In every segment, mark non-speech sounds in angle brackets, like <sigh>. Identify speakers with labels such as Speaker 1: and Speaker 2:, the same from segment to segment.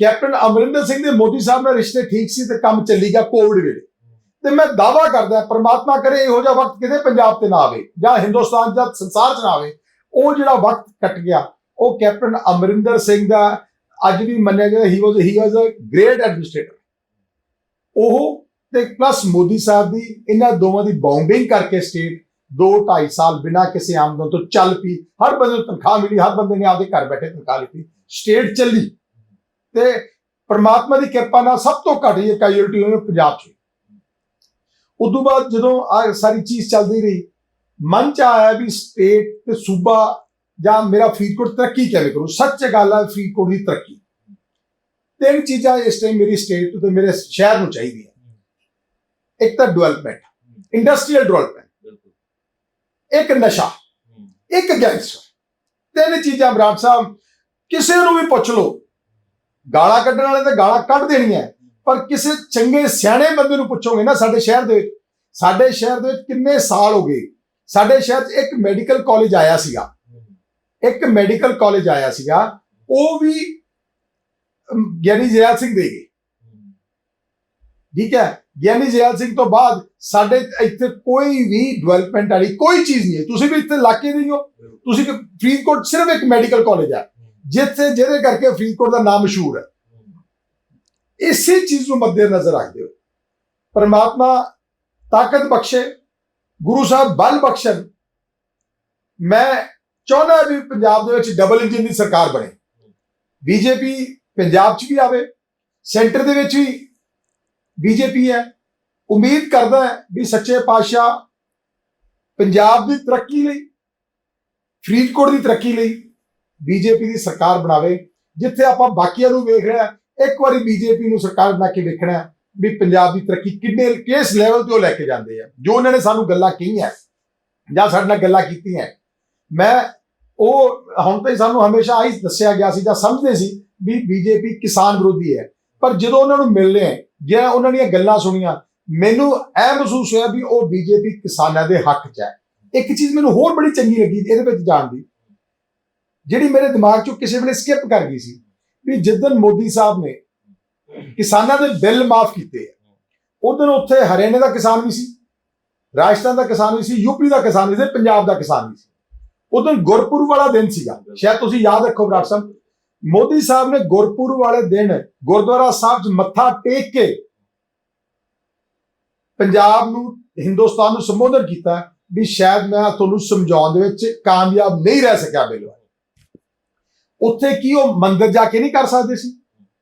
Speaker 1: Captain Amarinder Singh ਦੇ ਮੋਦੀ ਸਾਹਿਬ ਨਾਲ ਰਿਸ਼ਤੇ ਠੀਕ ਸੀ ਤੇ ਕੰਮ ਚੱਲੀ ਗਿਆ ਕੋਵਿਡ ਵੇਲੇ। ਤੇ ਮੈਂ ਦਾਵਾ ਕਰਦਾ, ਪ੍ਰਮਾਤਮਾ ਕਰੇ ਇਹੋ ਜਿਹਾ ਵਕਤ ਕਿਤੇ ਪੰਜਾਬ ਤੇ ਨਾ ਆਵੇ ਜਾਂ ਹਿੰਦੁਸਤਾਨ ਜਾਂ ਸੰਸਾਰ 'ਚ ਨਾ ਆਵੇ, ਉਹ ਜਿਹੜਾ ਵਕਤ ਕੱਟ ਗਿਆ, ਉਹ ਕੈਪਟਨ ਅਮਰਿੰਦਰ ਸਿੰਘ ਦਾ ਅੱਜ ਵੀ ਮੰਨਿਆ ਜਾਂਦਾ ਹੀ ਵਾਸ ਹੀ ਵਾਸ ਅ ਗ੍ਰੇਟ ਐਡਮਿਨਿਸਟ੍ਰੇਟਰ ਉਹ ਤੇ ਪਲੱਸ ਮੋਦੀ ਸਾਹਿਬ ਦੀ, ਇਹਨਾਂ ਦੋਵਾਂ ਦੀ ਬਾਉਂਡਿੰਗ ਕਰਕੇ ਸਟੇਟ 2 2.5 ਸਾਲ ਬਿਨਾਂ ਕਿਸੇ ਆਮਦਨ ਤੋਂ ਚੱਲ ਪਈ। ਹਰ ਬੰਦੇ ਨੂੰ ਤਨਖਾਹ ਮਿਲੀ, ਹਰ ਬੰਦੇ ਨੇ ਆਪਦੇ ਘਰ ਬੈਠੇ ਤਨਖਾਹ ਲਿੱਤੀ। ਸਟੇਟ ਚੱਲੀ। ਤੇ ਪ੍ਰਮਾਤਮਾ ਦੀ ਕਿਰਪਾ ਨਾਲ ਸਭ ਤੋਂ ਘੱਟ ਇਹ ਕੈਜੂਅਲਟੀ ਹੋਈ ਪੰਜਾਬ 'ਚ ਉਦੋਂ ਬਾਅਦ ਜਦੋਂ ਆ ਸਾਰੀ ਚੀਜ਼ ਚੱਲਦੀ ਰਹੀ ਮਨ ਚ ਆਇਆ ਵੀ ਸਟੇਟ ਤੇ ਸੂਬਾ ਜਾਂ ਮੇਰਾ ਫਰੀਦਕੋਟ ਤਰੱਕੀ ਕਿਵੇਂ ਕਰੂ? ਸੱਚ ਗੱਲ ਹੈ ਫਰੀਦਕੋਟ ਦੀ ਤਰੱਕੀ। ਤਿੰਨ ਚੀਜ਼ਾਂ ਇਸ ਟਾਈਮ ਮੇਰੀ ਸਟੇਟ ਤੇ ਮੇਰੇ ਸ਼ਹਿਰ ਨੂੰ ਚਾਹੀਦੀਆਂ। ਇੱਕ ਤਾਂ ਡਿਵੈਲਪਮੈਂਟ ਇੰਡਸਟਰੀਅਲ ਡਿਵੈਲਪਮੈਂਟ ਇੱਕ ਨਸ਼ਾ ਇੱਕ ਗੈਂਗਸਟਰ ਤਿੰਨ ਚੀਜ਼ਾਂ ਬਰਾੜ ਸਾਹਿਬ ਕਿਸੇ ਨੂੰ ਵੀ ਪੁੱਛ ਲਓ ਗਾਲਾਂ ਕੱਢਣ ਵਾਲੇ ਤਾਂ ਗਾਲਾਂ ਕੱਢ ਦੇਣੀਆਂ ਪਰ ਕਿਸੇ ਚੰਗੇ ਸਿਆਣੇ ਬੰਦੇ ਨੂੰ ਪੁੱਛੋਗੇ ਨਾ ਸਾਡੇ ਸ਼ਹਿਰ ਦੇ ਵਿੱਚ, ਸਾਡੇ ਸ਼ਹਿਰ ਦੇ ਵਿੱਚ ਕਿੰਨੇ ਸਾਲ ਹੋ ਗਏ? ਸਾਡੇ ਸ਼ਹਿਰ 'ਚ ਇੱਕ ਮੈਡੀਕਲ ਕਾਲਜ ਆਇਆ ਸੀਗਾ। ਇੱਕ ਮੈਡੀਕਲ ਕਾਲਜ ਆਇਆ ਸੀਗਾ। ਉਹ ਵੀ ਗਿਆਨੀ ਜੈਲ ਸਿੰਘ ਦੇ ਗਏ। ਠੀਕ ਹੈ? ਗਿਆਨੀ ਜੈਲ ਸਿੰਘ ਤੋਂ ਬਾਅਦ ਸਾਡੇ ਇੱਥੇ ਕੋਈ ਵੀ ਡਿਵੈਲਪਮੈਂਟ ਵਾਲੀ ਕੋਈ ਚੀਜ਼ ਨਹੀਂ ਹੈ। ਤੁਸੀਂ ਵੀ ਇੱਥੇ ਇਲਾਕੇ ਦੇ ਹੋ ਤੁਸੀਂ ਫਰੀਦਕੋਟ ਸਿਰਫ ਇੱਕ ਮੈਡੀਕਲ ਕਾਲਜ ਹੈ। ਜਿੱਥੇ ਜਿਹਦੇ ਕਰਕੇ ਫਰੀਦਕੋਟ ਦਾ ਨਾਮ ਮਸ਼ਹੂਰ ਹੈ। ਇਸੇ ਚੀਜ਼ ਨੂੰ ਮੱਦੇ ਨਜ਼ਰ ਰੱਖਦੇ ਹੋ ਪਰਮਾਤਮਾ ਤਾਕਤ ਬਖਸ਼ੇ, ਗੁਰੂ ਸਾਹਿਬ ਬਲ ਬਖਸ਼ਣ, ਮੈਂ ਚਾਹੁੰਦਾ ਵੀ ਪੰਜਾਬ ਦੇ ਵਿੱਚ ਡਬਲ ਇੰਜਨ ਦੀ ਸਰਕਾਰ ਬਣੇ। ਬੀਜੇਪੀ ਪੰਜਾਬ 'ਚ ਵੀ ਆਵੇ, ਸੈਂਟਰ ਦੇ ਵਿੱਚ ਵੀ ਬੀਜੇਪੀ ਹੈ। ਉਮੀਦ ਕਰਦਾ ਹੈ ਵੀ ਸੱਚੇ ਪਾਤਸ਼ਾਹ ਪੰਜਾਬ ਦੀ ਤਰੱਕੀ ਲਈ, ਫਰੀਦਕੋਟ ਦੀ ਤਰੱਕੀ ਲਈ ਬੀਜੇਪੀ ਦੀ ਸਰਕਾਰ ਬਣਾਵੇ, ਜਿੱਥੇ ਆਪਾਂ ਬਾਕੀਆਂ ਨੂੰ ਵੇਖ ਰਿਹਾ ਇੱਕ ਵਾਰੀ ਬੀਜੇਪੀ ਨੂੰ ਸਰਕਾਰ ਬਣਾ ਕੇ ਵੇਖਣਾ ਵੀ ਪੰਜਾਬ ਦੀ ਤਰੱਕੀ ਕਿੰਨੇ ਕਿਸ ਲੈਵਲ ਤੇ ਉਹ ਲੈ ਕੇ ਜਾਂਦੇ ਆ। ਜੋ ਉਹਨਾਂ ਨੇ ਸਾਨੂੰ ਗੱਲਾਂ ਕਹੀਆਂ ਜਾਂ ਸਾਡੇ ਨਾਲ ਗੱਲਾਂ ਕੀਤੀਆਂ ਮੈਂ ਉਹ ਹੁਣ ਤਾਂ ਸਾਨੂੰ ਹਮੇਸ਼ਾ ਆਹੀ ਦੱਸਿਆ ਗਿਆ ਸੀ ਜਾਂ ਸਮਝਦੇ ਸੀ ਵੀ ਬੀਜੇਪੀ ਕਿਸਾਨ ਵਿਰੋਧੀ ਹੈ। ਪਰ ਜਦੋਂ ਉਹਨਾਂ ਨੂੰ ਮਿਲਨੇ ਜਾਂ ਉਹਨਾਂ ਦੀਆਂ ਗੱਲਾਂ ਸੁਣੀਆਂ, ਮੈਨੂੰ ਇਹ ਮਹਿਸੂਸ ਹੋਇਆ ਵੀ ਉਹ ਬੀਜੇਪੀ ਕਿਸਾਨਾਂ ਦੇ ਹੱਕ 'ਚ ਹੈ। ਇੱਕ ਚੀਜ਼ ਮੈਨੂੰ ਹੋਰ ਬੜੀ ਚੰਗੀ ਲੱਗੀ, ਇਹਦੇ ਵਿੱਚ ਜਾਣ ਦੀ ਜਿਹੜੀ ਮੇਰੇ ਦਿਮਾਗ 'ਚੋਂ ਕਿਸੇ ਵੇਲੇ ਸਕਿਪ ਕਰ ਗਈ ਸੀ, ਵੀ ਜਿੱਦਨ ਮੋਦੀ ਸਾਹਿਬ ਨੇ ਕਿਸਾਨਾਂ ਦੇ ਬਿੱਲ ਮਾਫ ਕੀਤੇ ਆ ਉਦੋਂ ਉੱਥੇ ਹਰਿਆਣੇ ਦਾ ਕਿਸਾਨ ਵੀ ਸੀ, ਰਾਜਸਥਾਨ ਦਾ ਕਿਸਾਨ ਵੀ ਸੀ ਯੂਪੀ ਦਾ ਕਿਸਾਨ ਵੀ ਸੀ, ਪੰਜਾਬ ਦਾ ਕਿਸਾਨ ਵੀ ਸੀ। ਉਦੋਂ ਗੁਰਪੁਰਬ ਵਾਲਾ ਦਿਨ ਸੀਗਾ, ਸ਼ਾਇਦ ਤੁਸੀਂ ਯਾਦ ਰੱਖੋ ਬਰਾੜ ਸਾਹਿਬ, ਮੋਦੀ ਸਾਹਿਬ ਨੇ ਗੁਰਪੁਰਬ ਵਾਲੇ ਦਿਨ ਗੁਰਦੁਆਰਾ ਸਾਹਿਬ 'ਚ ਮੱਥਾ ਟੇਕ ਕੇ ਪੰਜਾਬ ਨੂੰ, ਹਿੰਦੁਸਤਾਨ ਨੂੰ ਸੰਬੋਧਨ ਕੀਤਾ ਵੀ ਸ਼ਾਇਦ ਮੈਂ ਤੁਹਾਨੂੰ ਸਮਝਾਉਣ ਦੇ ਵਿੱਚ ਕਾਮਯਾਬ ਨਹੀਂ ਰਹਿ ਸਕਿਆ ਬਿਲਵਾ ਉੱਥੇ ਕੀ ਉਹ ਮੰਦਿਰ ਜਾ ਕੇ ਨਹੀਂ ਕਰ ਸਕਦੇ ਸੀ?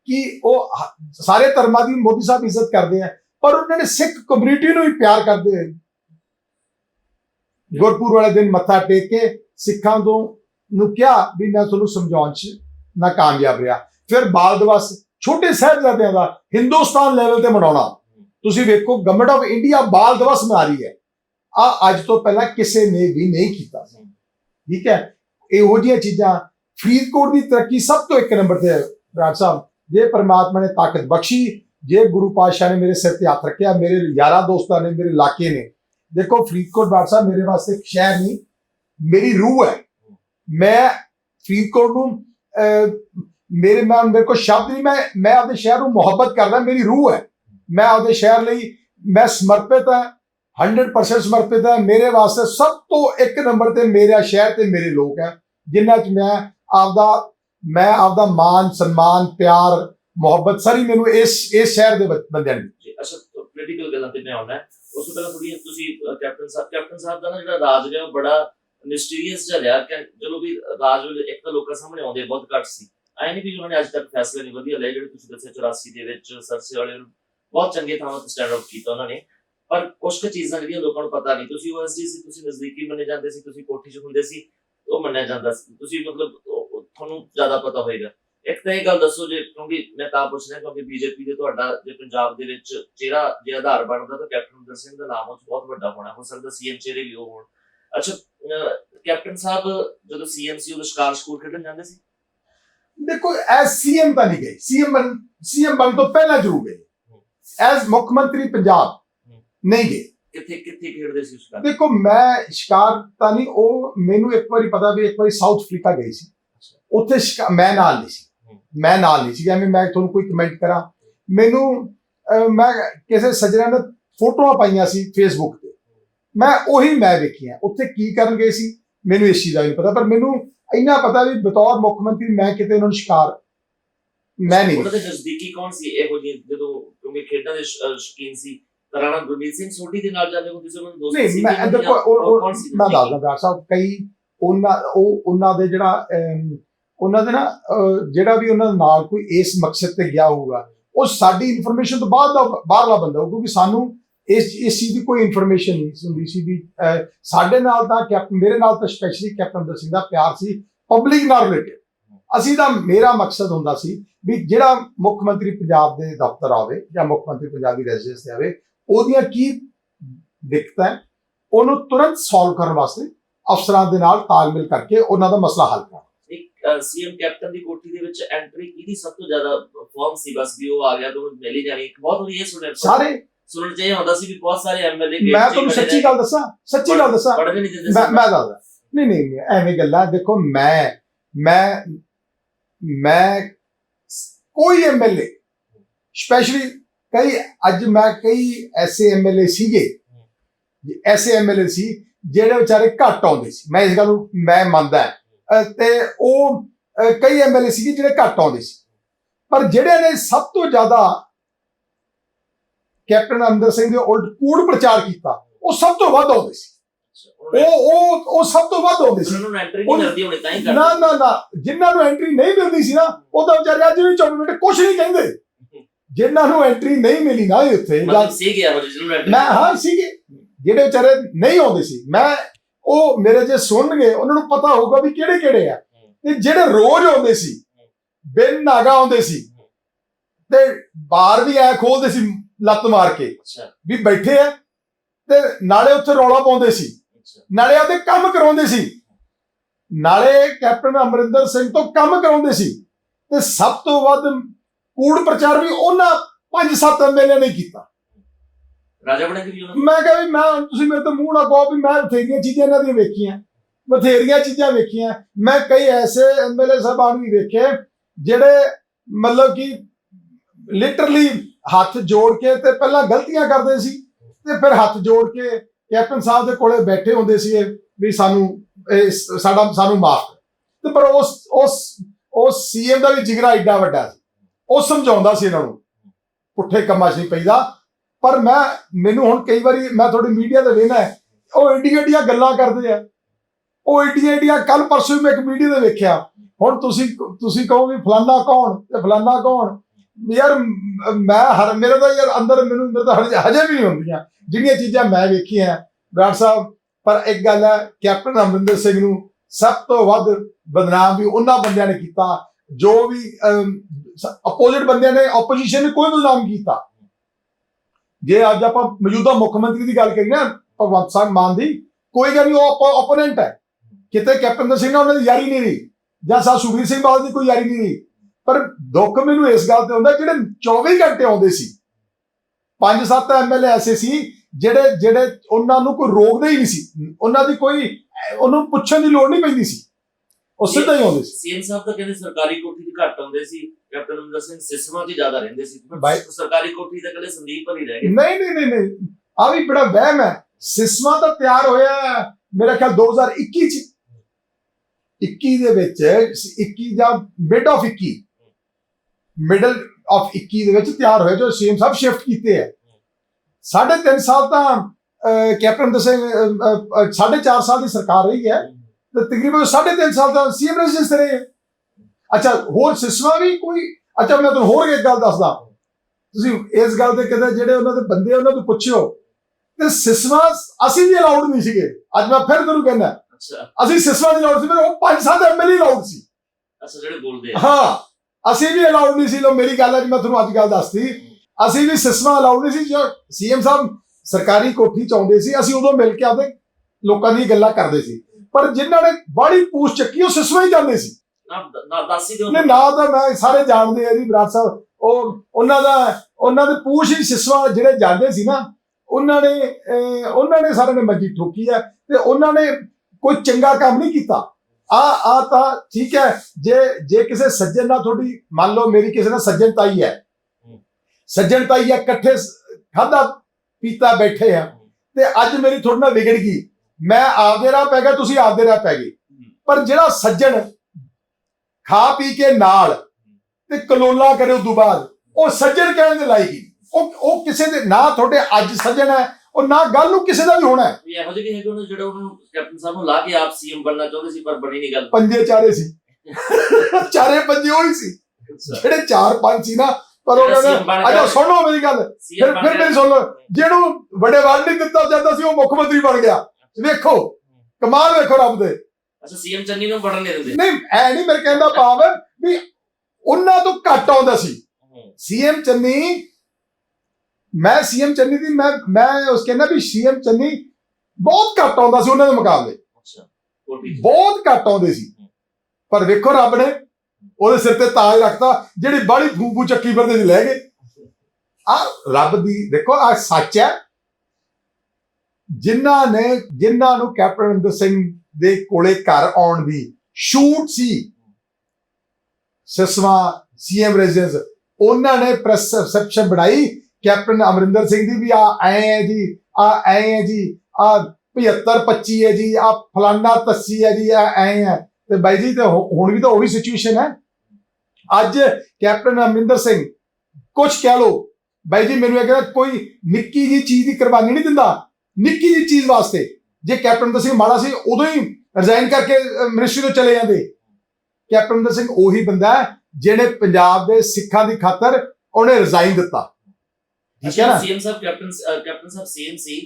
Speaker 1: ਕਿ ਉਹ ਸਾਰੇ ਧਰਮਾਂ ਦੀ ਮੋਦੀ ਸਾਹਿਬ ਇੱਜ਼ਤ ਕਰਦੇ ਆ, ਪਰ ਉਹਨਾਂ ਨੇ ਸਿੱਖ ਕਮਿਊਨਿਟੀ ਨੂੰ ਵੀ ਪਿਆਰ ਕਰਦੇ ਆ ਗੁਰਪੁਰ ਵਾਲੇ ਦਿਨ ਮੱਥਾ ਟੇਕ ਕੇ ਸਿੱਖਾਂ ਤੋਂ ਨੂੰ ਕਿਹਾ ਵੀ ਮੈਂ ਤੁਹਾਨੂੰ ਸਮਝਾਉਣ 'ਚ ਨਾ ਕਾਮਯਾਬ ਰਿਹਾ। ਫਿਰ ਬਾਲ ਦਿਵਸ ਛੋਟੇ ਸਾਹਿਬਜ਼ਾਦਿਆਂ ਦਾ ਹਿੰਦੁਸਤਾਨ ਲੈਵਲ ਤੇ ਮਨਾਉਣਾ। ਤੁਸੀਂ ਵੇਖੋ ਗਵਰਨਮੈਂਟ ਆਫ ਇੰਡੀਆ ਬਾਲ ਦਿਵਸ ਮਨਾ ਰਹੀ ਹੈ। ਆ ਅੱਜ ਤੋਂ ਪਹਿਲਾਂ ਕਿਸੇ ਨੇ ਵੀ ਨਹੀਂ ਕੀਤਾ। ਠੀਕ ਹੈ? ਇਹੋ ਜਿਹੀਆਂ ਚੀਜ਼ਾਂ ਫਰੀਦਕੋਟ ਦੀ ਤਰੱਕੀ ਸਭ ਤੋਂ ਇੱਕ ਨੰਬਰ ਤੇ ਹੈ, ਰਾਜ ਸਾਹਿਬ। ਜੇ ਪਰਮਾਤਮਾ ਨੇ ਤਾਕਤ ਬਖਸ਼ੀ, ਜੇ ਗੁਰੂ ਪਾਤਸ਼ਾਹ ਨੇ ਮੇਰੇ ਸਿਰ ਤੇ ਹੱਥ ਰੱਖਿਆ, ਮੇਰੇ ਯਾਰਾਂ ਦੋਸਤਾਂ ਨੇ, ਮੇਰੇ ਇਲਾਕੇ ਨੇ। ਦੇਖੋ, ਫਰੀਦਕੋਟ ਰਾਜ ਸਾਹਿਬ ਮੇਰੇ ਵਾਸਤੇ ਇੱਕ ਸ਼ਹਿਰ ਨਹੀਂ, ਮੇਰੀ ਰੂਹ ਹੈ। ਮੈਂ ਫਰੀਦਕੋਟ ਨੂੰ ਮੇਰੇ ਮੈਂ, ਮੇਰੇ ਕੋਲ ਸ਼ਬਦ ਨਹੀਂ, ਮੈਂ ਮੈਂ ਆਪਦੇ ਸ਼ਹਿਰ ਨੂੰ ਮੁਹੱਬਤ ਕਰਦਾ, ਮੇਰੀ ਰੂਹ ਹੈ। ਮੈਂ ਆਪਦੇ ਸ਼ਹਿਰ ਲਈ, ਮੈਂ ਸਮਰਪਿਤ ਹਾਂ 100% ਸਮਰਪਿਤ ਹਾਂ। ਮੇਰੇ ਵਾਸਤੇ ਸਭ ਤੋਂ ਇੱਕ ਨੰਬਰ ਤੇ ਮੇਰਾ ਸ਼ਹਿਰ ਤੇ ਮੇਰੇ ਲੋਕ ਹੈ ਜਿਨ੍ਹਾਂ 'ਚ ਮੈਂ ਆਪਦਾ, ਮੈਂ ਆਪਦਾ ਮਾਨ ਸਨਮਾਨ, ਪਿਆਰ, ਮੁਹੱਬਤ ਸਾਰੀ ਮੈਨੂੰ ਇਸ ਇਸ ਸ਼ਹਿਰ ਦੇ ਬੰਦਿਆਂ ਨੇ
Speaker 2: ਜੀ, ਅੱਛਾ ਪੋਲੀਟੀਕਲ ਗੱਲਾਂ ਤੇ ਮੈਂ ਆਉਣਾ ਉਸ ਤੋਂ ਪਹਿਲਾਂ ਥੋੜੀ ਤੁਸੀਂ ਕੈਪਟਨ ਸਾਹਿਬ ਕੈਪਟਨ ਸਾਹਿਬ ਦਾ ਨਾ ਜਿਹੜਾ ਰਾਜ ਰਿਹਾ, ਉਹ ਬੜਾ ਮਿਸਟੀਰੀਅਸ ਜਿਹਾ ਰਿਹਾ ਕਿ ਚਲੋ ਵੀ ਰਾਜ ਇੱਕ ਤਾਂ ਲੋਕਾਂ ਸਾਹਮਣੇ ਆਉਂਦੇ ਬਹੁਤ ਘੱਟ ਸੀ। ਐ ਨਹੀਂ ਵੀ ਉਹਨਾਂ ਨੇ ਅੱਜ ਤੱਕ ਫੈਸਲੇ ਨਹੀਂ ਵਧੀਆ ਲਏ, ਜਿਹੜੇ ਤੁਸੀਂ ਦੱਸਿਆ 84 ਦੇ ਵਿੱਚ ਸਰਸੇ ਵਾਲੇ ਨੂੰ ਬਹੁਤ ਚੰਗੇ ਥਾਵਾਂ ਤੇ ਸਟੈਂਡ ਆਊਟ ਕੀਤਾ ਉਹਨਾਂ ਨੇ। ਪਰ ਕੁਝ ਕੁ ਚੀਜ਼ਾਂ ਜਿਹੜੀਆਂ ਲੋਕਾਂ ਨੂੰ ਪਤਾ ਨਹੀਂ, ਤੁਸੀਂ ਓਐਸਡੀ ਸੀ, ਤੁਸੀਂ ਨਜ਼ਦੀਕੀ ਮੰਨੇ ਜਾਂਦੇ ਸੀ, ਤੁਸੀਂ ਕੋਠੀ 'ਚ ਹੁੰਦੇ ਸੀ, ਉਹ ਮੰਨਿਆ ਜਾਂਦਾ ਸੀ। ਤੁਸੀਂ ਮਤਲਬ ਤੁਹਾਨੂੰ ਜ਼ਿਆਦਾ ਪਤਾ ਹੋਏਗਾ। ਇੱਕ ਤਾਂ ਇਹ ਗੱਲ ਦੱਸੋ ਜੇ ਕਿਉਂਕਿ ਮੈਂ ਤਾਂ ਪੁੱਛ ਰਿਹਾ ਕਿਉਂਕਿ ਬੀਜੇਪੀ ਦੇ ਤੁਹਾਡਾ ਜੇ ਪੰਜਾਬ ਦੇ ਵਿੱਚ ਚਿਹਰਾ ਜੇ ਆਧਾਰ ਬਣਦਾ ਤਾਂ ਕੈਪਟਨ ਅਮਰਿੰਦਰ ਸਿੰਘ ਦਾ ਨਾਮ ਉਹ ਬਹੁਤ ਵੱਡਾ ਹੋਣਾ ਹੋ ਸਕਦਾ ਸੀਐਮ ਚਿਹਰੇ ਵੀ ਉਹ ਹੋਣ। ਅੱਛਾ ਕੈਪਟਨ ਸਾਹਿਬ ਜਦੋਂ ਸੀਐਮ ਸੀ ਉਦੋਂ ਸ਼ਿਕਾਰ ਸਕੂਲ ਖੇਡਣ ਜਾਂਦੇ ਸੀ?
Speaker 1: ਦੇਖੋ ਐਸ ਸੀਐਮ ਤਾਂ ਨਹੀਂ ਗਏ। ਸੀਐਮ ਬਣ ਸੀਐਮ ਬਣ ਤੋਂ ਪਹਿਲਾਂ ਜ਼ਰੂਰ ਗਏ। ਐਸ ਮੁੱਖ ਮੰਤਰੀ ਪੰਜਾਬ ਨਹੀਂ ਗਏ।
Speaker 2: ਕਿੱਥੇ ਕਿੱਥੇ ਖੇਡਦੇ ਸੀ ਸ਼ਿਕਾਰ?
Speaker 1: ਦੇਖੋ ਮੈਂ ਸ਼ਿਕਾਰ ਤਾਂ ਨਹੀਂ ਉਹ ਮੈਨੂੰ ਇੱਕ ਵਾਰੀ ਪਤਾ ਵੀ ਇੱਕ ਵਾਰੀ ਸਾਊਥ ਅਫਰੀਕਾ ਗਈ ਸੀ। ਉੱਥੇ ਮੈਂ ਨਾਲ ਨਹੀਂ ਸੀ। ਮੈਂ ਨਾਲ ਨਹੀਂ ਸੀਗਾ ਐਵੇਂ ਮੈਂ ਤੁਹਾਨੂੰ ਕੋਈ ਕਮੈਂਟ ਕਰਾਂ। ਮੈਨੂੰ ਮੈਂ ਕਿਸੇ ਸੱਜਣਾ ਨੇ ਫੋਟੋਆਂ ਪਾਈਆਂ ਸੀ ਫੇਸਬੁੱਕ ਤੇ। ਮੈਂ ਉਹੀ ਮੈਂ ਵੇਖੀਆਂ। ਉੱਥੇ ਕੀ ਕਰਨ ਗਏ ਸੀ? ਮੈਨੂੰ ਇਸ ਚੀਜ਼ ਦਾ ਨਹੀਂ ਪਤਾ। ਪਰ ਮੈਨੂੰ ਇੰਨਾ ਪਤਾ ਵੀ ਬਤੌਰ ਮੁੱਖ ਮੰਤਰੀ ਮੈਂ ਕਿਤੇ ਉਹਨਾਂ ਨੂੰ ਸ਼ਿਕਾਰ ਮੈਂ ਨਹੀਂ।
Speaker 2: ਉਹਨਾਂ ਦੇ ਨਜ਼ਦੀਕੀ ਕੌਣ ਸੀ? ਇਹੋ ਜਿਹੇ ਜਦੋਂ ਕਿਉਂਕਿ ਖੇਡਾਂ ਦੇ ਸ਼- ਸ਼ੌਕੀਨ ਸੀ ਰਾਣਾ ਗੁਰਮੀਤ ਸਿੰਘ ਸੋਢੀ ਦੇ ਨਾਲ ਜਾਂਦੇ ਸੀ ਉਹਨਾਂ ਦੇ ਦੋਸਤ
Speaker 1: ਨਹੀਂ
Speaker 2: ਸੀ
Speaker 1: ਮੈਂ
Speaker 2: ਕਿ
Speaker 1: ਦੇਖੋ
Speaker 2: ਸੀ?
Speaker 1: ਮੈਂ? ਦੱਸਦਾ ਡਾਕਟਰ ਸਾਹਿਬ ਕਈ ਉਹਨਾਂ ਉਹ ਉਹਨਾਂ ਦੇ ਜਿਹੜਾ ਉਹਨਾਂ ਦੇ ਨਾ ਜਿਹੜਾ ਵੀ ਉਹਨਾਂ ਨਾਲ ਕੋਈ ਇਸ ਮਕਸਦ ਤੇ ਗਿਆ ਹੋਊਗਾ, ਉਹ ਸਾਡੀ ਇਨਫੋਰਮੇਸ਼ਨ ਤੋਂ ਬਾਅਦ ਦਾ, ਬਾਹਰਲਾ ਬੰਦਾ ਹੋਊ, ਕਿਉਂਕਿ ਸਾਨੂੰ ਇਸ ਇਸ ਚੀਜ਼ ਦੀ ਕੋਈ ਇਨਫੋਰਮੇਸ਼ਨ ਨਹੀਂ ਸੀ ਹੁੰਦੀ ਸੀ ਵੀ ਸਾਡੇ ਨਾਲ ਤਾਂ ਕੈਪਟਨ, ਮੇਰੇ ਨਾਲ ਤਾਂ ਸਪੈਸ਼ਲੀ ਕੈਪਟਨ ਅਮਰਿੰਦਰ ਸਿੰਘ ਦਾ ਪਿਆਰ ਸੀ ਪਬਲਿਕ ਨਾਲ ਰਿਲੇਟਡ ਅਸੀਂ ਤਾਂ ਮੇਰਾ ਮਕਸਦ ਹੁੰਦਾ ਸੀ ਵੀ ਜਿਹੜਾ ਮੁੱਖ ਮੰਤਰੀ ਪੰਜਾਬ ਦੇ ਦਫ਼ਤਰ ਆਵੇ ਜਾਂ ਮੁੱਖ ਮੰਤਰੀ ਪੰਜਾਬ ਦੀ ਰੈਜ਼ੀਡੈਂਸ ਤੇ ਆਵੇ, ਉਹਦੀਆਂ ਕੀ ਦਿੱਕਤਾਂ ਉਹਨੂੰ ਤੁਰੰਤ ਸੋਲਵ ਕਰਨ ਵਾਸਤੇ ਅਫਸਰਾਂ ਦੇ ਨਾਲ ਤਾਲਮੇਲ ਕਰਕੇ ਉਹਨਾਂ ਦਾ ਮਸਲਾ ਹੱਲ ਕਰਨਾ
Speaker 2: ਸੀਐਮ ਕੈਪਟਨ ਦੀ ਕੋਠੀ ਦੇ ਵਿੱਚ ਐਂਟਰੀ ਕਿਹਦੀ ਸਭ ਤੋਂ ਜ਼ਿਆਦਾ ਫਾਰਮ ਸੀ ਬਸ ਵੀ ਉਹ ਆ ਗਿਆ ਤਾਂ ਮਿਲ ਹੀ ਜਾਣੀ। ਬਹੁਤ ਇਹ ਸੁਣਿਆ
Speaker 1: ਸਾਰੇ?
Speaker 2: ਸੁਣਨ ਚ ਇਹ ਹੁੰਦਾ ਸੀ ਵੀ ਬਹੁਤ ਸਾਰੇ ਐਮਐਲਏ
Speaker 1: ਮੈਂ ਤੁਹਾਨੂੰ ਸੱਚੀ ਗੱਲ ਦੱਸਾਂ ਸੱਚੀ ਗੱਲ ਦੱਸਾਂ।
Speaker 2: ਪੜ੍ਹਨ ਨਹੀਂ ਦਿੰਦੇ
Speaker 1: ਮੈਂ ਮੈਂ ਦੱਸਦਾ ਨਹੀਂ ਨਹੀਂ ਨਹੀਂ, ਐਵੇਂ ਗੱਲਾਂ ਦੇਖੋ ਮੈਂ ਮੈਂ ਮੈਂ ਕੋਈ ਐਮਐਲਏ ਸਪੈਸ਼ਲੀ ਕਈ ਅੱਜ ਮੈਂ ਕਈ ਐਸੇ ਐਮਐਲਏ ਸੀਗੇ ਐਸੇ ਐਮਐਲਏ ਸੀ ਜਿਹੜੇ ਵਿਚਾਰੇ ਘੱਟ ਆਉਂਦੇ ਸੀ। ਮੈਂ ਇਸ ਗੱਲ ਨੂੰ ਮੈਂ ਮੰਨਦਾ। ਤੇ ਉਹ ਕਈ ਐਮਐਲਏ ਸੀਗੇ ਜਿਹੜੇ ਘੱਟ ਆਉਂਦੇ ਸੀ। ਪਰ ਜਿਹੜੇ ਨੇ ਸਭ ਤੋਂ ਜ਼ਿਆਦਾ ਕੈਪਟਨ ਅਮਰਿੰਦਰ ਸਿੰਘ ਦੇ ਉਲਟ ਕੂੜ ਪ੍ਰਚਾਰ ਕੀਤਾ ਉਹ ਸਭ ਤੋਂ ਵੱਧ ਆਉਂਦੇ ਸੀ। ਉਹ ਉਹ ਉਹ ਸਭ ਤੋਂ ਵੱਧ ਆਉਂਦੇ ਸੀ।
Speaker 2: ਉਹਨਾਂ ਨੂੰ ਐਂਟਰੀ
Speaker 1: ਉਹ-
Speaker 2: ਨਹੀਂ ਮਿਲਦੀ ਹੋਣੀ ਤਾਂ ਹੀ ਕਰਦੇ।
Speaker 1: ਨਾ ਨਾ ਨਾ ਜਿਨ੍ਹਾਂ ਨੂੰ ਐਂਟਰੀ ਨਹੀਂ ਮਿਲਦੀ ਸੀ ਨਾ ਉਹ ਤਾਂ ਵਿਚਾਰੇ ਅੱਜ ਵੀ 24 ਮਿੰਟ ਕੁਝ ਨਹੀਂ ਕਹਿੰਦੇ। ਜਿਨ੍ਹਾਂ ਨੂੰ ਐਂਟਰੀ ਨਹੀਂ ਮਿਲੀ ਨਾ ਉੱਥੇ ਮੈਂ ਹਾਂ ਸੀਗੇ। ਜਿਹੜੇ ਵਿਚਾਰੇ ਨਹੀਂ ਆਉਂਦੇ ਸੀ ਮੈਂ ਉਹ ਮੇਰੇ ਜੇ ਸੁਣਨਗੇ ਉਹਨਾਂ ਨੂੰ ਪਤਾ ਹੋਊਗਾ ਵੀ ਕਿਹੜੇ ਕਿਹੜੇ ਆ। ਤੇ ਜਿਹੜੇ ਰੋਜ਼ ਆਉਂਦੇ ਸੀ ਬਿਨ ਨਾਗਾ ਆਉਂਦੇ ਸੀ ਤੇ ਬਾਹਰ ਵੀ ਐ ਖੋਲਦੇ ਸੀ ਲੱਤ ਮਾਰ ਕੇ ਵੀ ਬੈਠੇ ਆ ਤੇ ਨਾਲੇ ਉੱਥੇ ਰੌਲਾ ਪਾਉਂਦੇ ਸੀ। ਨਾਲੇ ਆਪਦੇ ਕੰਮ ਕਰਾਉਂਦੇ ਸੀ। ਨਾਲੇ ਕੈਪਟਨ ਅਮਰਿੰਦਰ ਸਿੰਘ ਤੋਂ ਕੰਮ ਕਰਾਉਂਦੇ ਸੀ। ਤੇ ਸਭ ਤੋਂ ਵੱਧ ਕੂੜ ਪ੍ਰਚਾਰ ਵੀ ਉਹਨਾਂ ਪੰਜ ਸੱਤ ਐਮਐਲਏ ਨੇ ਕੀਤਾ।
Speaker 2: ਰਾਜਾ ਬਣੇ ਵੀ ਉਹਨਾਂ
Speaker 1: ਮੈਂ ਕਿਹਾ ਵੀ ਮੈਂ ਤੁਸੀਂ ਮੇਰੇ ਤੋਂ ਮੂੰਹ ਨਾ ਕਹੋ ਵੀ ਮੈਂ ਬਥੇਰੀਆਂ ਚੀਜ਼ਾਂ ਇਹਨਾਂ ਦੀਆਂ ਵੇਖੀਆਂ। ਬਥੇਰੀਆਂ ਚੀਜ਼ਾਂ ਵੇਖੀਆਂ। ਮੈਂ ਕਈ ਐਸੇ ਐਮਐਲਏ ਸਾਹਿਬਾਨ ਵੀ ਵੇਖੇ, ਜਿਹੜੇ ਮਤਲਬ ਕਿ ਲਿਟਰਲੀ ਹੱਥ ਜੋੜ ਕੇ ਤੇ ਪਹਿਲਾਂ ਗਲਤੀਆਂ ਕਰਦੇ ਸੀ ਤੇ ਫਿਰ ਹੱਥ ਜੋੜ ਕੇ ਕੈਪਟਨ ਸਾਹਿਬ ਦੇ ਕੋਲੇ ਬੈਠੇ ਹੁੰਦੇ ਸੀ ਵੀ ਸਾਨੂੰ ਸਾਡਾ ਸਾਨੂੰ ਮਾਫ ਤੇ ਪਰ ਉਸ ਉਸ ਉਸ ਸੀਐਮ ਦਾ ਵੀ ਜਿਗਰਾ ਏਡਾ ਵੱਡਾ ਸੀ। ਉਹ ਸਮਝਾਉਂਦਾ ਸੀ ਇਹਨਾਂ ਨੂੰ, ਪੁੱਠੇ ਕੰਮਾਂ 'ਚ ਨਹੀਂ ਪਈਦਾ। ਪਰ ਮੈਂ, ਮੈਨੂੰ ਹੁਣ ਕਈ ਵਾਰੀ ਮੈਂ ਤੁਹਾਡੀ ਮੀਡੀਆ ਤੇ ਵੇਖਣਾ ਉਹ ਏਡੀਆਂ ਏਡੀਆਂ ਗੱਲਾਂ ਕਰਦੇ ਆ। ਉਹ ਏਡੀਆਂ ਏਡੀਆਂ ਕੱਲ ਪਰਸੋਂ ਮੈਂ ਇੱਕ ਮੀਡੀਆ ਤੇ ਵੇਖਿਆ। ਹੁਣ ਤੁਸੀਂ ਤੁਸੀਂ ਕਹੋ ਵੀ ਫਲਾਨਾ ਕੌਣ ਤੇ ਫਲਾਨਾ ਕੌਣ? ਯਾਰ, ਮੈਂ ਹਰ, ਮੇਰੇ ਤਾਂ ਯਾਰ ਅੰਦਰ, ਮੈਨੂੰ ਮੇਰੇ ਤਾਂ ਹਜੇ ਹਜੇ ਵੀ ਨਹੀਂ ਹੁੰਦੀਆਂ। ਜਿਹੜੀਆਂ ਚੀਜ਼ਾਂ ਮੈਂ ਵੇਖੀਆਂ, ਡਾਕਟਰ ਸਾਹਿਬ, ਪਰ ਇੱਕ ਗੱਲ ਹੈ, ਕੈਪਟਨ ਅਮਰਿੰਦਰ ਸਿੰਘ ਨੂੰ ਸਭ ਤੋਂ ਵੱਧ ਬਦਨਾਮ ਵੀ ਉਹਨਾਂ ਬੰਦਿਆਂ ਨੇ ਕੀਤਾ। ਜੋ ਵੀ ਅਪੋਜ਼ਿਟ ਬੰਦਿਆਂ ਨੇ ਆਪੋਜੀਸ਼ਨ ਨੇ ਕੋਈ ਬਦਨਾਮ ਕੀਤਾ। ਜੇ ਅੱਜ ਆਪਾਂ ਮੌਜੂਦਾ ਮੁੱਖ ਮੰਤਰੀ ਦੀ ਗੱਲ ਕਰੀਏ ਨਾ, ਭਗਵੰਤ ਸਿੰਘ ਮਾਨ ਦੀ, ਕੋਈ ਗੱਲ ਨਹੀਂ ਉਹ ਓਪੋਨੈਂਟ ਹੈ। ਕਿਤੇ ਕੈਪਟਨ ਸਿੰਘ ਨਾਲ ਉਹਨਾਂ ਦੀ ਯਾਰੀ ਨਹੀਂ ਰਹੀ। ਜਾਂ ਸਾ ਸੁਖਬੀਰ ਸਿੰਘ ਬਾਦਲ ਦੀ ਕੋਈ ਯਾਰੀ ਨਹੀਂ ਰਹੀ। ਪਰ ਦੁੱਖ ਮੈਨੂੰ ਇਸ ਗੱਲ ਤੇ ਹੁੰਦਾ ਜਿਹੜੇ 24 ਘੰਟੇ ਆਉਂਦੇ ਸੀ। ਪੰਜ ਸੱਤ ਐਮਐਲਏ ਐਸੇ ਸੀ, ਜਿਹੜੇ ਜਿਹੜੇ ਉਹਨਾਂ ਨੂੰ ਕੋਈ ਰੋਕਦੇ ਹੀ ਨਹੀਂ ਸੀ। ਉਹਨਾਂ ਦੀ ਕੋਈ, ਉਹਨੂੰ ਪੁੱਛਣ ਦੀ ਲੋੜ ਨਹੀਂ ਪੈਂਦੀ ਸੀ। ਉਹ ਸਿੱਧਾ ਹੀ ਆਉਂਦੇ ਸੀ।
Speaker 2: ਸੀਐਮ ਸਾਹਿਬ ਤਾਂ ਕਹਿੰਦੇ ਸਰਕਾਰੀ ਕੋਠੀ ਦੀ ਘੱਟ ਆਉਂਦੇ ਸੀ। ਕੈਪਟਨ ਅਮਰਿੰਦਰ ਸਿੰਘ ਸਿਸਮਾ ਦੀ ਜ਼ਿਆਦਾ ਰਹਿੰਦੇ ਸੀ ਪਰ
Speaker 1: ਬਾਈ-
Speaker 2: ਸਰਕਾਰੀ ਕੋਠੀ ਤਾਂ ਕਦੇ ਸੰਦੀਪ ਭਰੀ ਰਹਿ ਗਏ।
Speaker 1: ਨਹੀਂ ਨਹੀਂ ਨਹੀਂ ਨਹੀਂ। ਆ ਵੀ ਬੜਾ ਵਹਿਮ ਹੈ। ਸਿਸਮਾ ਤਾਂ ਤਿਆਰ ਹੋਇਆ ਹੈ, ਮੇਰਾ ਖਿਆਲ 2021 ਚ। 21 ਦੇ ਵਿੱਚ 21 ਜਾਂ ਮਿਡ ਆਫ 21 ਮਿਡਲ ਆਫ 21 ਦੇ ਵਿੱਚ ਤਿਆਰ ਹੋਇਆ ਜੋ ਸੀਐਮ ਸਾਹਿਬ ਸ਼ਿਫਟ ਕੀਤੇ ਹੈ। ਸਾਢੇ ਤਿੰਨ ਸਾਲ ਤਾਂ ਅਹ, ਕੈਪਟਨ ਅਮਰਿੰਦਰ ਸਿੰਘ ਅਹ, ਅਹ, ਅਹ, ਸਾਢੇ ਚਾਰ ਸਾਲ ਦੀ ਸਰਕਾਰ ਰਹੀ ਹੈ। ਤੇ ਤਕਰੀਬਨ ਸਾਢੇ ਤਿੰਨ ਸਾਲ ਦਾ ਸੀਐਮ ਰੈਜ਼ੀਡੈਂਸ ਤੇ ਰਹੇ ਹੈ। ਅੱਛਾ ਹੋਰ ਸਿਸਮਾ ਵੀ ਕੋਈ? ਅੱਛਾ ਮੈਂ ਤੁਹਾਨੂੰ ਹੋਰ ਇੱਕ ਗੱਲ ਦੱਸਦਾ। ਤੁਸੀਂ ਇਸ ਗੱਲ ਤੇ ਕਿਤੇ ਜਿਹੜੇ ਉਹਨਾਂ ਦੇ ਬੰਦੇ ਉਹਨਾਂ ਤੋਂ ਪੁੱਛਿਓ। ਤੇ ਸਿਸਮਾ ਅਸੀਂ ਵੀ ਅਲਾਉਡ ਨਹੀਂ ਸੀਗੇ। ਅੱਜ ਮੈਂ ਫਿਰ ਤੁਹਾਨੂੰ ਕਹਿੰਦਾ
Speaker 2: ਅੱਛਾ।
Speaker 1: ਅਸੀਂ ਸਿਸਮਾ ਦੀ ਅਲਾਉਡ ਸੀ ਪਰ ਉਹ ਪੰਜ ਸੱਤ ਐਮਐਲਏ ਅਲਾਉਡ ਸੀ।
Speaker 2: ਅੱਛਾ ਜਿਹੜੇ ਬੋਲਦੇ ਆ।
Speaker 1: ਹਾਂ ਅਸੀਂ ਵੀ ਅਲਾਉਡ ਨਹੀਂ ਸੀ। ਲੋ ਮੇਰੀ ਗੱਲ ਹੈ ਜੀ ਮੈਂ ਤੁਹਾਨੂੰ ਅੱਜ ਗੱਲ ਦੱਸਤੀ ਅਸੀਂ ਵੀ ਸਿਸਮਾ ਅਲਾਉਡ ਨਹੀਂ ਸੀ ਜੋ ਸੀਐਮ ਸਾਹਿਬ ਸਰਕਾਰੀ ਕੋਠੀ ਚ ਆਉਂਦੇ ਸੀ ਅਸੀਂ ਉਦੋਂ ਮਿਲ ਕੇ ਆਪਦੇ ਲੋਕਾਂ ਦੀ ਗੱਲਾਂ ਕਰਦੇ ਸੀ। ਪਰ ਜਿਨ੍ਹਾਂ ਨੇ ਬਾੜੀ ਪੂਛ ਚੱਕੀ ਉਹ ਸਿਸਮਾ ਹੀ ਜਾਂਦੇ ਸੀ।
Speaker 2: ਨਾ ਨਾ ਦੱਸ ਹੀ ਦਿਓ।
Speaker 1: ਨੇ ਨਾ ਤਾਂ ਮੈਂ ਸਾਰੇ ਜਾਣਦੇ ਆ ਜੀ ਬਰਾੜ ਸਾਹਿਬ। ਉਹ ਉਹਨਾਂ ਦਾ ਉਹਨਾਂ ਦੇ ਪੂਛ ਹੀ ਸਿਸਵਾ ਜਿਹੜੇ ਜਾਂਦੇ ਸੀ ਨਾ ਉਹਨਾਂ ਨੇ ਉਹਨਾਂ ਨੇ ਸਾਰਿਆਂ ਨੇ ਮੱਜੀ ਠੋਕੀ ਹੈ ਤੇ ਉਹਨਾਂ ਨੇ ਕੋਈ ਚੰਗਾ ਕੰਮ ਨਹੀਂ ਕੀਤਾ। ਆ ਆ ਤਾਂ ਠੀਕ ਹੈ ਜੇ ਜੇ ਕਿਸੇ ਸੱਜਣ ਨਾਲ ਤੁਹਾਡੀ ਮੰਨ ਲਓ ਮੇਰੀ ਕਿਸੇ ਨਾਲ ਸੱਜਣ ਤਾਈ ਹੈ। ਸੱਜਣ ਤਾਈ ਹੈ ਇਕੱਠੇ ਖਾਦਾ ਪੀਤਾ ਬੈਠੇ ਆ। ਤੇ ਅੱਜ ਮੇਰੀ ਤੁਹਾਡੇ ਨਾਲ ਵਿਗੜ ਗਈ। ਮੈਂ ਆਪਦੇ ਰਾਹ ਪੈ ਗਿਆ ਤੁਸੀਂ ਆਪਦੇ ਰਾਹ ਪੈ ਗਏ। ਪਰ ਜਿਹੜਾ ਸੱਜਣ ਖਾ ਪੀ ਕੇ ਨਾਲ ਤੇ ਕਲੋਲਾ ਕਰੇ ਉਸ ਤੋਂ ਬਾਅਦ। ਉਹ ਸੱਜਣ ਕਹਿਣ ਦੇ ਲਾਇਕ ਹੀ। ਉਹ ਉਹ ਕਿਸੇ ਦੇ ਨਾ ਤੁਹਾਡੇ ਅੱਜ ਸੱਜਣ ਹੈ ਉਹ ਨਾ ਗੱਲ ਨੂੰ ਕਿਸੇ ਦਾ ਵੀ ਹੋਣਾ ਹੈ।
Speaker 2: ਇਹੋ ਜਿਹੇ ਹੈਗੇ ਉਹਨੂੰ ਜਿਹੜਾ ਉਹਨੂੰ ਕੈਪਟਨ ਸਾਹਿਬ ਨੂੰ ਲਾ ਕੇ ਆਪ ਸੀਐਮ ਬਣਨਾ ਚਾਹੁੰਦੇ ਸੀ ਪਰ ਬਣੀ ਨਹੀਂ ਗੱਲ।
Speaker 1: ਪੰਜੇ ਚਾਰੇ ਸੀ। <laughs> ਚਾਰੇ ਪੰਜੇ ਉਹੀ ਸੀ। ਜਿਹੜੇ ਚਾਰ ਪੰਜ ਸੀ ਨਾ ਪਰ ਉਹ ਕਹਿੰਦੇ ਅਜਾ
Speaker 2: ਗਿਆ।
Speaker 1: ਸੁਣੋ ਮੇਰੀ ਗੱਲ। ਫਿਰ ਫਿਰ ਮੇਰੀ ਸੁਣ ਜਿਹਨੂੰ ਵੱਡੇ ਵੱਲ ਨਹੀਂ ਦਿੱਤਾ ਜਾਂਦਾ ਸੀ ਉਹ ਮੁੱਖ ਮੰਤਰੀ ਬਣ ਗਿਆ। ਵੇਖੋ ਕਮਾਲ ਵੇਖੋ ਰੱਬ ਦੇ।
Speaker 2: ਅੱਛਾ ਸੀਐਮ ਚੰਨੀ ਨੂੰ ਬਣਨ ਨਹੀਂ ਦਿੰਦੇ।
Speaker 1: ਨਹੀਂ ਐ ਨਹੀਂ ਮੇਰੇ ਕਹਿੰਦਾ ਹੈ ਵੀ ਉਹਨਾਂ ਤੋਂ ਘੱਟ ਆਉਂਦਾ ਸੀ। ਸੀਐਮ ਚੰਨੀ ਮੈਂ ਸੀਐਮ ਚੰਨੀ ਦੀ ਮੈਂ ਮੈਂ ਉਸ ਕਹਿੰਦਾ ਵੀ ਸੀਐਮ ਚੰਨੀ ਬਹੁਤ ਘੱਟ ਆਉਂਦਾ ਸੀ ਉਹਨਾਂ ਦੇ ਮੁਕਾਬਲੇ। ਬਹੁਤ ਘੱਟ ਆਉਂਦੇ ਸੀ। ਪਰ ਵੇਖੋ ਰੱਬ ਨੇ ਉਹਦੇ ਸਿਰ ਤੇ ਤਾਜ ਰੱਖਤਾ ਜਿਹੜੀ ਬਾਹਲੀ ਫੂਫੂ ਚੱਕੀ ਫਿਰਦੇ ਸੀ ਲੈ ਗਏ। ਆ ਰੱਬ ਦੀ ਦੇਖੋ ਆ ਸੱਚ ਹੈ। ਜਿਨ੍ਹਾਂ ਨੇ ਜਿਨ੍ਹਾਂ ਨੂੰ ਕੈਪਟਨ ਅਮਰਿੰਦਰ ਸਿੰਘ ਦੇ ਕੋਲੇ ਘਰ ਆਉਣ ਦੀ ਸ਼ੂਟ ਸੀ। ਸਿਸਵਾ, ਸੀਐਮ ਰੈਜ਼ੀਡੈਂਸ, ਉਹਨਾਂ ਨੇ ਪ੍ਰੈਸ ਰਿਸੈਪਸ਼ਨ ਬਣਾਈ ਕੈਪਟਨ ਅਮਰਿੰਦਰ ਸਿੰਘ ਦੀ ਵੀ ਆ, ਐ ਹੈ ਜੀ, ਆ, ਐ ਹੈ ਜੀ, ਆ 75 25 ਹੈ ਜੀ, ਆ ਫਲਾਨਾ ਤੱਸੀ ਹੈ ਜੀ, ਆ ਐ ਹੈ। ਤੇ ਬਾਈ ਜੀ, ਤੇ ਹੁਣ ਵੀ ਤਾਂ ਉਹੀ ਸਿਚੁਏਸ਼ਨ ਹੈ। ਅੱਜ ਕੈਪਟਨ ਅਮਰਿੰਦਰ ਸਿੰਘ ਕੁਝ ਕਹਿ ਲੋ ਬਾਈ ਜੀ, ਮੈਨੂੰ ਇਹ ਕਹਿੰਦਾ ਕੋਈ ਨਿੱਕੀ ਜੀ ਚੀਜ਼ ਦੀ ਕੁਰਬਾਨੀ ਨਹੀਂ ਦਿੰਦਾ। ਨਿੱਕੀ ਜੀ ਚੀਜ਼ ਵਾਸਤੇ। ਜੇ ਕੈਪਟਨ ਅਮਰਿੰਦਰ ਸਿੰਘ ਮਾੜਾ ਸੀ ਉਦੋਂ ਹੀ ਰਿਜ਼ਾਈਨ ਕਰਕੇ ਮਿਨਿਸਟਰੀ ਤੋਂ ਚਲੇ ਜਾਂਦੇ। ਕੈਪਟਨ ਅਮਰਿੰਦਰ ਸਿੰਘ ਉਹੀ ਬੰਦਾ ਹੈ ਜਿਹੜੇ ਪੰਜਾਬ ਦੇ ਸਿੱਖਾਂ ਦੀ ਖਾਤਰ ਉਹਨੇ ਰਿਜ਼ਾਈਨ ਦਿੱਤਾ। ਠੀਕ ਹੈ ਨਾ?
Speaker 2: ਸੀਐਮ ਸਾਹਿਬ ਕੈਪਟਨ ਅਹ ਕੈਪਟਨ ਸਾਹਿਬ ਸੀਐਮ ਸੀ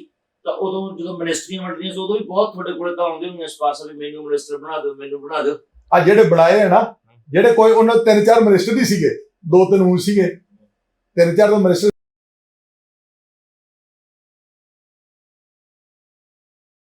Speaker 2: ਤਾਂ ਉਦੋਂ ਜਦੋਂ ਮਿਨਿਸਟਰੀਆਂ ਵੰਡਣੀਆਂ ਸੀ ਉਦੋਂ ਵੀ ਬਹੁਤ ਤੁਹਾਡੇ ਕੋਲੇ ਤਾਂ ਆਉਂਦੇ ਹੁੰਦੇ ਸਪਾਰਸ਼ ਵੀ ਮੈਨੂੰ ਮਿਨਿਸਟਰ ਬਣਾ ਦਿਓ ਮੈਨੂੰ ਬਣਾ ਦਿਓ।
Speaker 1: ਆ ਜਿਹੜੇ ਬਣਾਏ ਹੈ ਨਾ ਜਿਹੜੇ ਕੋਈ ਉਹਨਾਂ ਤਿੰਨ ਚਾਰ ਮਿਨਿਸਟਰ ਵੀ ਸੀਗੇ ਦੋ ਤਿੰਨ ਉਹ ਸੀਗੇ ਤਿੰਨ ਚਾਰ ਤਾਂ ਮਿਨਿਸਟਰ